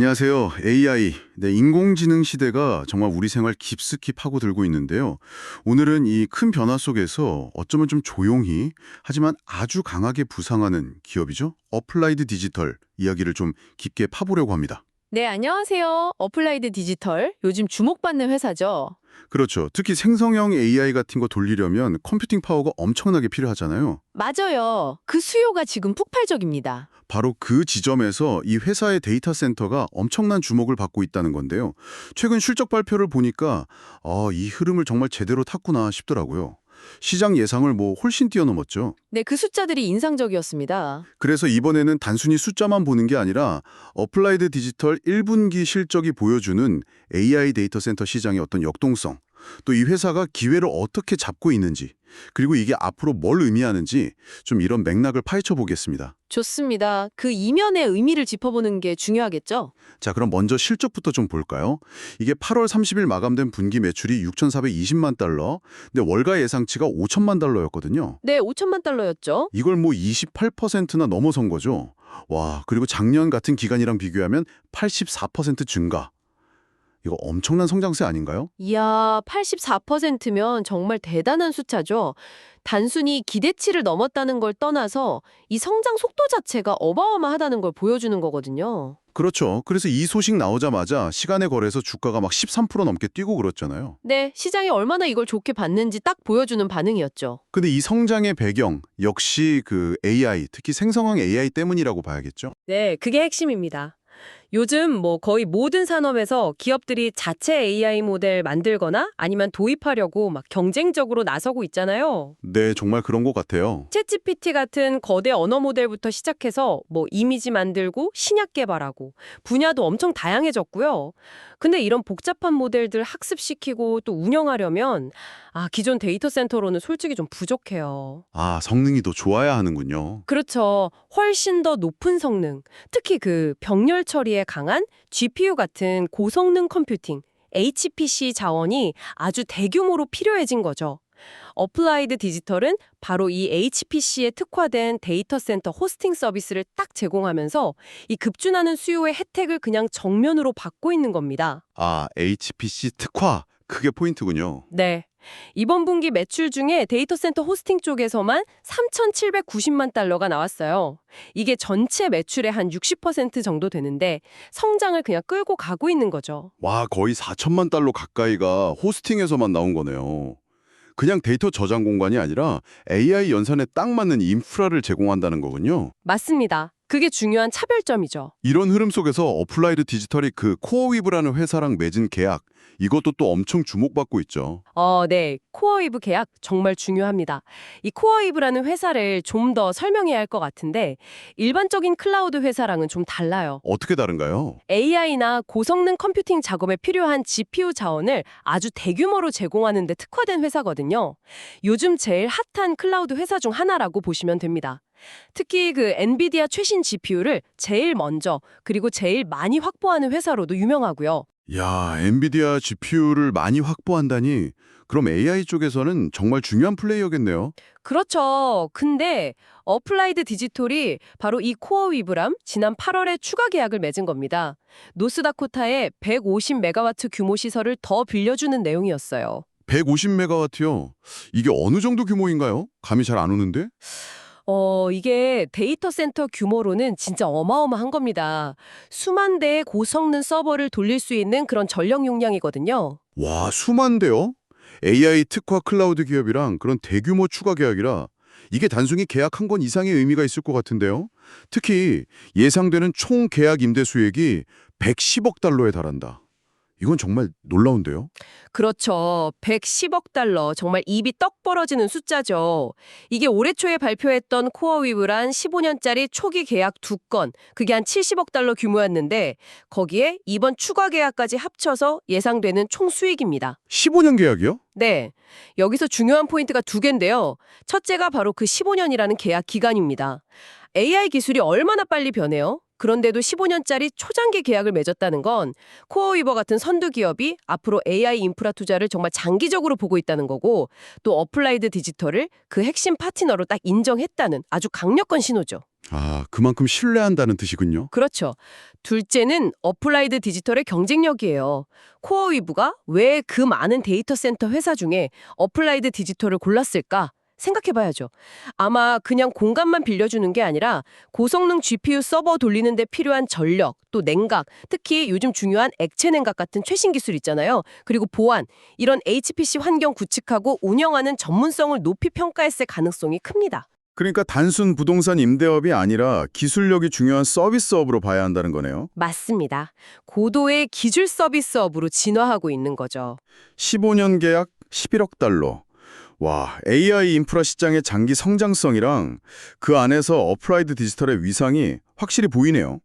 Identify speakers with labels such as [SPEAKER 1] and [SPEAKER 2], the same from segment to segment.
[SPEAKER 1] 안녕하세요. AI, 네, 인공지능 시대가 정말 우리 생활 깊숙이 파고들고 있는데요. 오늘은 이 큰 변화 속에서 어쩌면 좀 조용히 하지만 아주 강하게 부상하는 기업이죠. 어플라이드 디지털 이야기를 좀 깊게 파보려고 합니다.
[SPEAKER 2] 네, 안녕하세요. 어플라이드 디지털. 요즘 주목받는 회사죠.
[SPEAKER 1] 그렇죠. 특히 생성형 AI 같은 거 돌리려면 컴퓨팅 파워가 엄청나게 필요하잖아요.
[SPEAKER 2] 맞아요. 그 수요가 지금 폭발적입니다.
[SPEAKER 1] 바로 그 지점에서 이 회사의 데이터 센터가 엄청난 주목을 받고 있다는 건데요. 최근 실적 발표를 보니까 아, 이 흐름을 정말 제대로 탔구나 싶더라고요. 시장 예상을 뭐 훨씬 뛰어넘었죠.
[SPEAKER 2] 네, 그 숫자들이 인상적이었습니다.
[SPEAKER 1] 그래서 이번에는 단순히 숫자만 보는 게 아니라 어플라이드 디지털 1분기 실적이 보여주는 AI 데이터 센터 시장의 어떤 역동성, 또 이 회사가 기회를 어떻게 잡고 있는지, 그리고 이게 앞으로 뭘 의미하는지 좀 이런 맥락을 파헤쳐 보겠습니다.
[SPEAKER 2] 좋습니다. 그 이면의 의미를 짚어보는 게 중요하겠죠?
[SPEAKER 1] 자, 그럼 먼저 실적부터 좀 볼까요? 이게 8월 30일 마감된 분기 매출이 6,420만 달러, 근데 월가 예상치가 5천만 달러였거든요.
[SPEAKER 2] 네, 5천만 달러였죠.
[SPEAKER 1] 이걸 뭐 28%나 넘어선 거죠. 와, 그리고 작년 같은 기간이랑 비교하면 84% 증가. 이거 엄청난 성장세 아닌가요?
[SPEAKER 2] 이야, 84%면 정말 대단한 숫자죠. 단순히 기대치를 넘었다는 걸 떠나서 이 성장 속도 자체가 어마어마하다는 걸 보여주는 거거든요.
[SPEAKER 1] 그렇죠. 그래서 이 소식 나오자마자 시간에 거래서 주가가 막 13% 넘게 뛰고 그랬잖아요.
[SPEAKER 2] 네, 시장이 얼마나 이걸 좋게 봤는지 딱 보여주는 반응이었죠.
[SPEAKER 1] 근데 이 성장의 배경 역시 그 AI, 특히 생성형 AI 때문이라고 봐야겠죠?
[SPEAKER 3] 네, 그게 핵심입니다. 요즘 뭐 거의 모든 산업에서 기업들이 자체 AI 모델 만들거나 아니면 도입하려고 막 경쟁적으로 나서고 있잖아요.
[SPEAKER 1] 네, 정말 그런 것 같아요.
[SPEAKER 3] 챗GPT 같은 거대 언어 모델부터 시작해서 뭐 이미지 만들고 신약 개발하고 분야도 엄청 다양해졌고요. 근데 이런 복잡한 모델들 학습시키고 또 운영하려면 아, 기존 데이터 센터로는 솔직히 좀 부족해요.
[SPEAKER 1] 아, 성능이 더 좋아야 하는군요.
[SPEAKER 3] 그렇죠. 훨씬 더 높은 성능, 특히 그 병렬 처리에 강한 GPU 같은 고성능 컴퓨팅, HPC 자원이 아주 대규모로 필요해진 거죠. 어플라이드 디지털은 바로 이 HPC에 특화된 데이터 센터 호스팅 서비스를 딱 제공하면서 이 급준하는 수요의 혜택을 그냥 정면으로 받고 있는 겁니다.
[SPEAKER 1] 아, HPC 특화. 그게 포인트군요.
[SPEAKER 3] 네. 이번 분기 매출 중에 데이터 센터 호스팅 쪽에서만 3,790만 달러가 나왔어요. 이게 전체 매출의 한 60% 정도 되는데 성장을 그냥 끌고 가고 있는 거죠.
[SPEAKER 1] 와, 거의 4천만 달러 가까이가 호스팅에서만 나온 거네요. 그냥 데이터 저장 공간이 아니라 AI 연산에 딱 맞는 인프라를 제공한다는 거군요.
[SPEAKER 3] 맞습니다. 그게 중요한 차별점이죠.
[SPEAKER 1] 이런 흐름 속에서 어플라이드 디지털이 그 코어위브라는 회사랑 맺은 계약, 이것도 또 엄청 주목받고 있죠.
[SPEAKER 3] 어, 네. 코어이브 계약 정말 중요합니다. 이 코어이브라는 회사를 좀 더 설명해야 할 것 같은데 일반적인 클라우드 회사랑은 좀 달라요.
[SPEAKER 1] 어떻게 다른가요?
[SPEAKER 3] AI나 고성능 컴퓨팅 작업에 필요한 GPU 자원을 아주 대규모로 제공하는 데 특화된 회사거든요. 요즘 제일 핫한 클라우드 회사 중 하나라고 보시면 됩니다. 특히 그 엔비디아 최신 GPU를 제일 먼저 그리고 제일 많이 확보하는 회사로도 유명하고요.
[SPEAKER 1] 야, 엔비디아 GPU를 많이 확보한다니 그럼 AI 쪽에서는 정말 중요한 플레이어겠네요.
[SPEAKER 3] 그렇죠. 근데 어플라이드 디지털이 바로 이 코어 위브람 지난 8월에 추가 계약을 맺은 겁니다. 노스다코타에 150메가와트 규모 시설을 더 빌려주는 내용이었어요.
[SPEAKER 1] 150메가와트요. 이게 어느 정도 규모인가요? 감이 잘 안 오는데?
[SPEAKER 3] 어, 이게 데이터 센터 규모로는 진짜 어마어마한 겁니다. 수만 대의 고성능 서버를 돌릴 수 있는 그런 전력 용량이거든요.
[SPEAKER 1] 와, 수만 대요? AI 특화 클라우드 기업이랑 그런 대규모 추가 계약이라 이게 단순히 계약 한 건 이상의 의미가 있을 것 같은데요. 특히 예상되는 총 계약 임대 수익이 110억 달러에 달한다. 이건 정말 놀라운데요.
[SPEAKER 3] 그렇죠. 110억 달러. 정말 입이 떡 벌어지는 숫자죠. 이게 올해 초에 발표했던 코어위브란 15년짜리 초기 계약 두 건, 그게 한 70억 달러 규모였는데 거기에 이번 추가 계약까지 합쳐서 예상되는 총 수익입니다.
[SPEAKER 1] 15년 계약이요?
[SPEAKER 3] 네. 여기서 중요한 포인트가 두 개인데요. 첫째가 바로 그 15년이라는 계약 기간입니다. AI 기술이 얼마나 빨리 변해요? 그런데도 15년짜리 초장기 계약을 맺었다는 건 코어위버 같은 선두 기업이 앞으로 AI 인프라 투자를 정말 장기적으로 보고 있다는 거고 또 어플라이드 디지털을 그 핵심 파트너로 딱 인정했다는 아주 강력한 신호죠.
[SPEAKER 1] 아, 그만큼 신뢰한다는 뜻이군요.
[SPEAKER 3] 그렇죠. 둘째는 어플라이드 디지털의 경쟁력이에요. 코어위브가 왜 그 많은 데이터 센터 회사 중에 어플라이드 디지털을 골랐을까? 생각해봐야죠. 아마 그냥 공간만 빌려주는 게 아니라 고성능 GPU 서버 돌리는 데 필요한 전력, 또 냉각, 특히 요즘 중요한 액체 냉각 같은 최신 기술 있잖아요. 그리고 보안, 이런 HPC 환경 구축하고 운영하는 전문성을 높이 평가했을 가능성이 큽니다.
[SPEAKER 1] 그러니까 단순 부동산 임대업이 아니라 기술력이 중요한 서비스업으로 봐야 한다는 거네요.
[SPEAKER 3] 맞습니다. 고도의 기술 서비스업으로 진화하고 있는 거죠.
[SPEAKER 1] 15년 계약 11억 달러. 와, AI 인프라 시장의 장기 성장성이랑 그 안에서 어플라이드 디지털의 위상이 확실히 보이네요.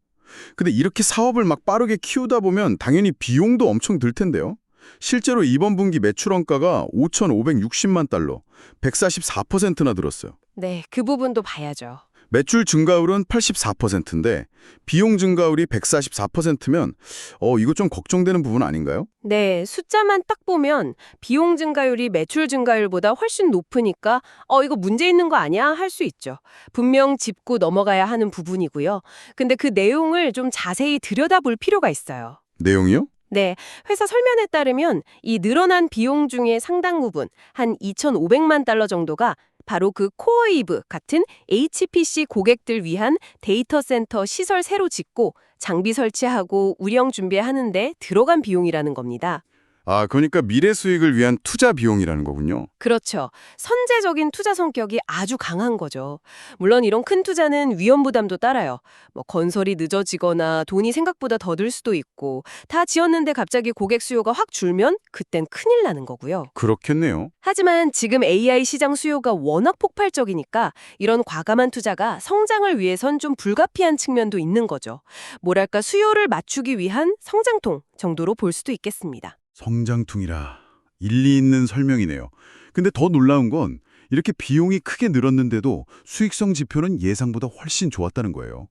[SPEAKER 1] 근데 이렇게 사업을 막 빠르게 키우다 보면 당연히 비용도 엄청 들 텐데요. 실제로 이번 분기 매출 원가가 5,560만 달러, 144%나 들었어요.
[SPEAKER 3] 네, 그 부분도 봐야죠.
[SPEAKER 1] 매출 증가율은 84%인데 비용 증가율이 144%면 어 이거 좀 걱정되는 부분 아닌가요?
[SPEAKER 3] 네, 숫자만 딱 보면 비용 증가율이 매출 증가율보다 훨씬 높으니까 어 이거 문제 있는 거 아니야 할 수 있죠. 분명 짚고 넘어가야 하는 부분이고요. 근데 그 내용을 좀 자세히 들여다볼 필요가 있어요.
[SPEAKER 1] 내용이요?
[SPEAKER 3] 네, 회사 설명에 따르면 이 늘어난 비용 중에 상당 부분, 한 2,500만 달러 정도가 바로 그 코어이브 같은 HPC 고객들 위한 데이터 센터 시설 새로 짓고 장비 설치하고 운영 준비하는데 들어간 비용이라는 겁니다.
[SPEAKER 1] 아, 그러니까 미래 수익을 위한 투자 비용이라는 거군요.
[SPEAKER 3] 그렇죠. 선제적인 투자 성격이 아주 강한 거죠. 물론 이런 큰 투자는 위험 부담도 따라요. 뭐 건설이 늦어지거나 돈이 생각보다 더 들 수도 있고 다 지었는데 갑자기 고객 수요가 확 줄면 그땐 큰일 나는 거고요.
[SPEAKER 1] 그렇겠네요.
[SPEAKER 3] 하지만 지금 AI 시장 수요가 워낙 폭발적이니까 이런 과감한 투자가 성장을 위해선 좀 불가피한 측면도 있는 거죠. 뭐랄까 수요를 맞추기 위한 성장통 정도로 볼 수도 있겠습니다.
[SPEAKER 1] 성장통이라 일리 있는 설명이네요. 근데 더 놀라운 건 이렇게 비용이 크게 늘었는데도 수익성 지표는 예상보다 훨씬 좋았다는 거예요.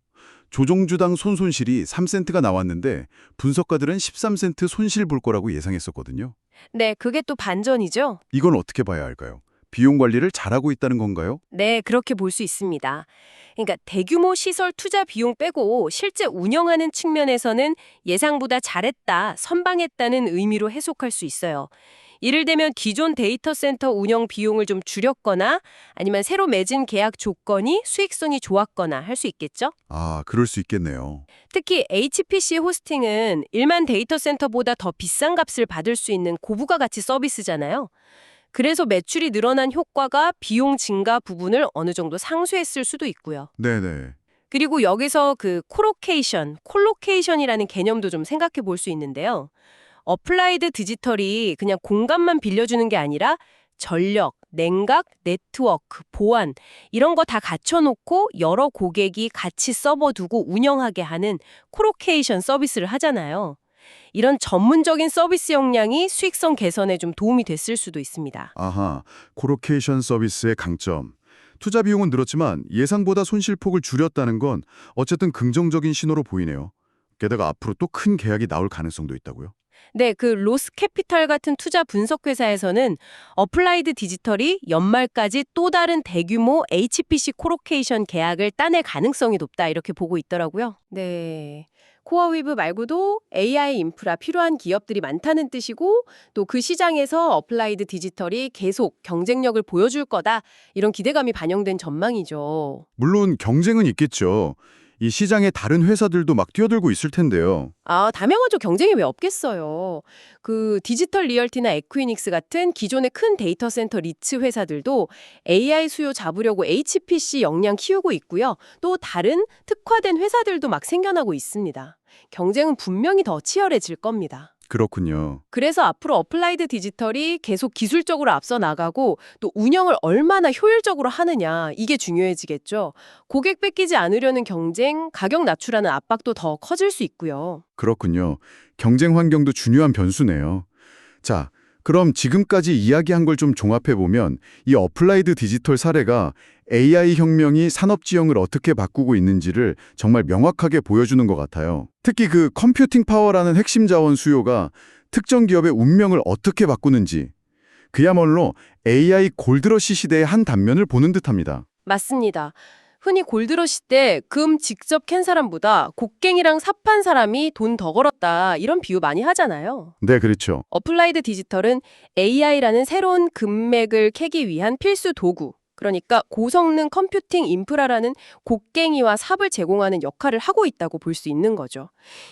[SPEAKER 1] 조종주당 손손실이 3센트가 나왔는데 분석가들은 13센트 손실 볼 거라고 예상했었거든요.
[SPEAKER 3] 네, 그게 또 반전이죠.
[SPEAKER 1] 이건 어떻게 봐야 할까요? 비용 관리를 잘하고 있다는 건가요?
[SPEAKER 3] 네, 그렇게 볼 수 있습니다. 그러니까 대규모 시설 투자 비용 빼고 실제 운영하는 측면에서는 예상보다 잘했다, 선방했다는 의미로 해석할 수 있어요. 이를 대면 기존 데이터 센터 운영 비용을 좀 줄였거나 아니면 새로 맺은 계약 조건이 수익성이 좋았거나 할 수 있겠죠?
[SPEAKER 1] 아, 그럴 수 있겠네요.
[SPEAKER 3] 특히 HPC 호스팅은 일반 데이터 센터보다 더 비싼 값을 받을 수 있는 고부가 가치 서비스잖아요. 그래서 매출이 늘어난 효과가 비용 증가 부분을 어느 정도 상쇄했을 수도 있고요.
[SPEAKER 1] 네네.
[SPEAKER 3] 그리고 여기서 그 코로케이션, 콜로케이션이라는 개념도 좀 생각해 볼 수 있는데요. 어플라이드 디지털이 그냥 공간만 빌려주는 게 아니라 전력, 냉각, 네트워크, 보안 이런 거 다 갖춰놓고 여러 고객이 같이 서버 두고 운영하게 하는 코로케이션 서비스를 하잖아요. 이런 전문적인 서비스 역량이 수익성 개선에 좀 도움이 됐을 수도 있습니다.
[SPEAKER 1] 아하, 코로케이션 서비스의 강점. 투자 비용은 늘었지만 예상보다 손실폭을 줄였다는 건 어쨌든 긍정적인 신호로 보이네요. 게다가 앞으로 또 큰 계약이 나올 가능성도 있다고요.
[SPEAKER 3] 네, 그 로스 캐피탈 같은 투자 분석 회사에서는 어플라이드 디지털이 연말까지 또 다른 대규모 HPC 코로케이션 계약을 따낼 가능성이 높다 이렇게 보고 있더라고요. 네. 코어위브 말고도 AI 인프라 필요한 기업들이 많다는 뜻이고 또 그 시장에서 어플라이드 디지털이 계속 경쟁력을 보여줄 거다 이런 기대감이 반영된 전망이죠.
[SPEAKER 1] 물론 경쟁은 있겠죠. 이 시장에 다른 회사들도 막 뛰어들고 있을 텐데요.
[SPEAKER 3] 아, 다명하죠. 경쟁이 왜 없겠어요. 그 디지털 리얼티나 에퀴닉스 같은 기존의 큰 데이터 센터 리츠 회사들도 AI 수요 잡으려고 HPC 역량 키우고 있고요. 또 다른 특화된 회사들도 막 생겨나고 있습니다. 경쟁은 분명히 더 치열해질 겁니다.
[SPEAKER 1] 그렇군요.
[SPEAKER 3] 그래서 앞으로 어플라이드 디지털이 계속 기술적으로 앞서 나가고 또 운영을 얼마나 효율적으로 하느냐 이게 중요해지겠죠. 고객 뺏기지 않으려는 경쟁, 가격 낮추라는 압박도 더 커질 수 있고요.
[SPEAKER 1] 그렇군요. 경쟁 환경도 중요한 변수네요. 자, 그럼 지금까지 이야기한 걸 좀 종합해 보면 이 어플라이드 디지털 사례가 AI 혁명이 산업 지형을 어떻게 바꾸고 있는지를 정말 명확하게 보여주는 것 같아요. 특히 그 컴퓨팅 파워라는 핵심 자원 수요가 특정 기업의 운명을 어떻게 바꾸는지 그야말로 AI 골드러시 시대의 한 단면을 보는 듯합니다.
[SPEAKER 3] 맞습니다. 흔히 골드러시 때 금 직접 캔 사람보다 곡괭이랑 삽한 사람이 돈 더 걸었다 이런 비유 많이 하잖아요.
[SPEAKER 1] 네, 그렇죠.
[SPEAKER 3] 어플라이드 디지털은 AI라는 새로운 금맥을 캐기 위한 필수 도구, 그러니까 고성능 컴퓨팅 인프라라는 곡괭이와 삽을 제공하는 역할을 하고 있다고 볼 수 있는 거죠.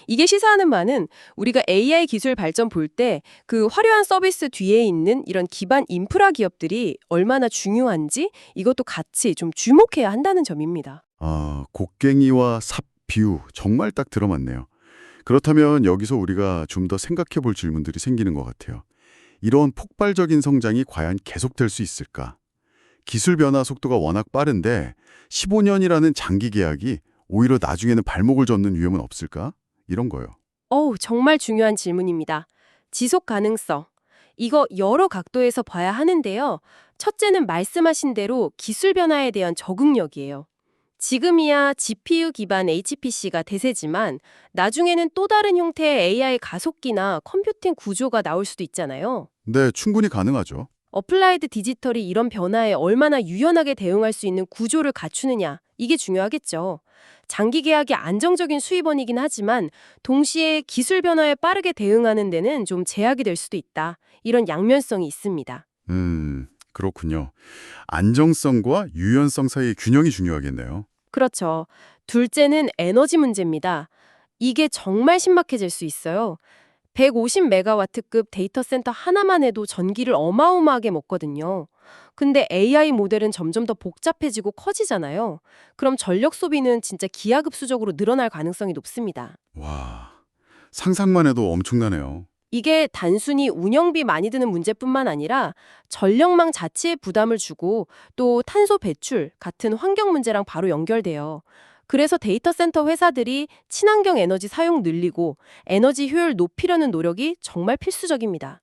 [SPEAKER 3] 이게 시사하는 바는 우리가 AI 기술 발전 볼 때 그 화려한 서비스 뒤에 있는 이런 기반 인프라 기업들이 얼마나 중요한지 이것도 같이 좀 주목해야 한다는 점입니다.
[SPEAKER 1] 아, 곡괭이와 삽 비유 정말 딱 들어맞네요. 그렇다면 여기서 우리가 좀 더 생각해 볼 질문들이 생기는 것 같아요. 이런 폭발적인 성장이 과연 계속될 수 있을까? 기술 변화 속도가 워낙 빠른데 15년이라는 장기 계약이 오히려 나중에는 발목을 잡는 위험은 없을까? 이런 거요.
[SPEAKER 3] 어우, 정말 중요한 질문입니다. 지속 가능성. 이거 여러 각도에서 봐야 하는데요. 첫째는 말씀하신 대로 기술 변화에 대한 적응력이에요. 지금이야 GPU 기반 HPC가 대세지만 나중에는 또 다른 형태의 AI 가속기나 컴퓨팅 구조가 나올 수도 있잖아요.
[SPEAKER 1] 네, 충분히 가능하죠.
[SPEAKER 3] 어플라이드 디지털이 이런 변화에 얼마나 유연하게 대응할 수 있는 구조를 갖추느냐, 이게 중요하겠죠. 장기 계약이 안정적인 수입원이긴 하지만 동시에 기술 변화에 빠르게 대응하는 데는 좀 제약이 될 수도 있다. 이런 양면성이 있습니다.
[SPEAKER 1] 음, 그렇군요. 안정성과 유연성 사이의 균형이 중요하겠네요.
[SPEAKER 3] 그렇죠. 둘째는 에너지 문제입니다. 이게 정말 신박해질 수 있어요. 150메가와트급 데이터 센터 하나만 해도 전기를 어마어마하게 먹거든요. 근데 AI 모델은 점점 더 복잡해지고 커지잖아요. 그럼 전력 소비는 진짜 기하급수적으로 늘어날 가능성이 높습니다.
[SPEAKER 1] 와, 상상만 해도 엄청나네요.
[SPEAKER 3] 이게 단순히 운영비 많이 드는 문제뿐만 아니라 전력망 자체에 부담을 주고 또 탄소 배출 같은 환경 문제랑 바로 연결돼요. 그래서 데이터 센터 회사들이 친환경 에너지 사용 늘리고 에너지 효율 높이려는 노력이 정말 필수적입니다.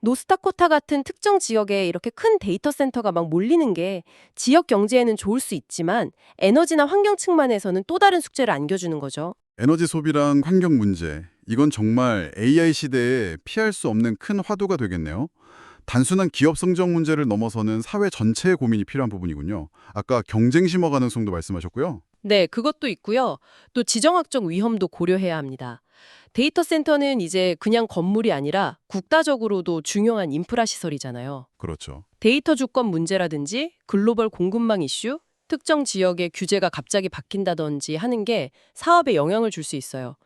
[SPEAKER 3] 노스타코타 같은 특정 지역에 이렇게 큰 데이터 센터가 막 몰리는 게 지역 경제에는 좋을 수 있지만 에너지나 환경 측면에서는 또 다른 숙제를 안겨주는 거죠.
[SPEAKER 1] 에너지 소비랑 환경 문제, 이건 정말 AI 시대에 피할 수 없는 큰 화두가 되겠네요. 단순한 기업 성장 문제를 넘어서는 사회 전체의 고민이 필요한 부분이군요. 아까 경쟁 심화 가능성도 말씀하셨고요.
[SPEAKER 3] 네, 그것도 있고요. 또 지정학적 위험도 고려해야 합니다. 데이터 센터는 이제 그냥 건물이 아니라 국가적으로도 중요한 인프라 시설이잖아요.
[SPEAKER 1] 그렇죠.
[SPEAKER 3] 데이터 주권 문제라든지 글로벌 공급망 이슈, 특정 지역의 규제가 갑자기 바뀐다든지 하는 게 사업에 영향을 줄 수 있어요.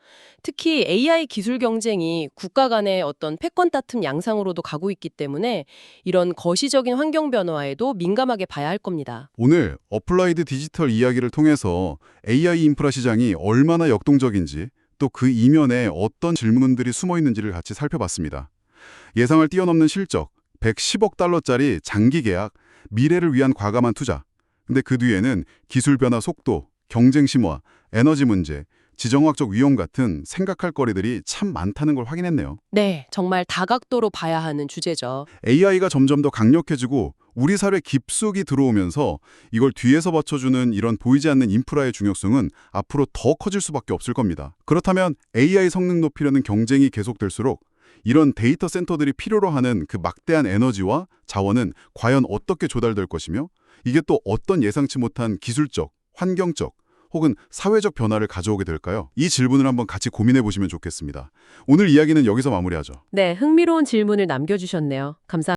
[SPEAKER 3] 특히 AI 기술 경쟁이 국가 간의 어떤 패권 다툼 양상으로도 가고 있기 때문에 이런 거시적인 환경 변화에도 민감하게 봐야 할 겁니다.
[SPEAKER 1] 오늘 어플라이드 디지털 이야기를 통해서 AI 인프라 시장이 얼마나 역동적인지 또 그 이면에 어떤 질문들이 숨어 있는지를 같이 살펴봤습니다. 예상을 뛰어넘는 실적, 110억 달러짜리 장기 계약, 미래를 위한 과감한 투자. 근데 그 뒤에는 기술 변화 속도, 경쟁 심화, 에너지 문제, 지정학적 위험 같은 생각할 거리들이 참 많다는 걸 확인했네요.
[SPEAKER 3] 네, 정말 다각도로 봐야 하는 주제죠.
[SPEAKER 1] AI가 점점 더 강력해지고 우리 사회 깊숙이 들어오면서 이걸 뒤에서 받쳐주는 이런 보이지 않는 인프라의 중요성은 앞으로 더 커질 수밖에 없을 겁니다. 그렇다면 AI 성능 높이려는 경쟁이 계속될수록 이런 데이터 센터들이 필요로 하는 그 막대한 에너지와 자원은 과연 어떻게 조달될 것이며 이게 또 어떤 예상치 못한 기술적, 환경적, 혹은 사회적 변화를 가져오게 될까요? 이 질문을 한번 같이 고민해 보시면 좋겠습니다. 오늘 이야기는 여기서 마무리하죠.
[SPEAKER 3] 네, 흥미로운 질문을 남겨주셨네요. 감사합니다.